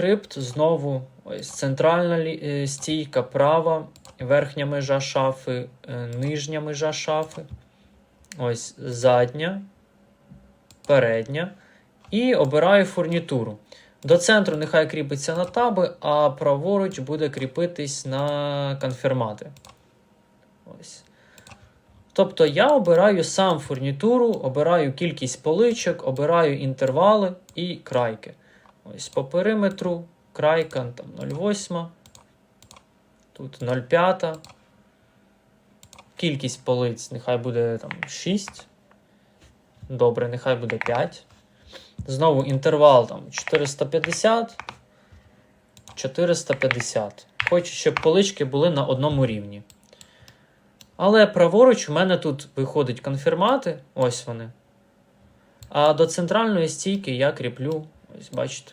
скрипт знову ось центральна е, стійка, права, верхня межа шафи, е, нижня межа шафи. Ось задня, передня. І обираю фурнітуру. До центру нехай кріпиться на таби, а праворуч буде кріпитись на конфірмати. Ось. Тобто я обираю сам фурнітуру, обираю кількість поличок, обираю інтервали і крайки. Ось по периметру крайка там 0,8, тут 0,5. Кількість полиць нехай буде там 6. Добре, нехай буде 5. Знову інтервал там 450. 450. Хочу, щоб полички були на одному рівні. Але праворуч у мене тут виходить конфірмати. Ось вони. А до центральної стійки я кріплю, ось бачите,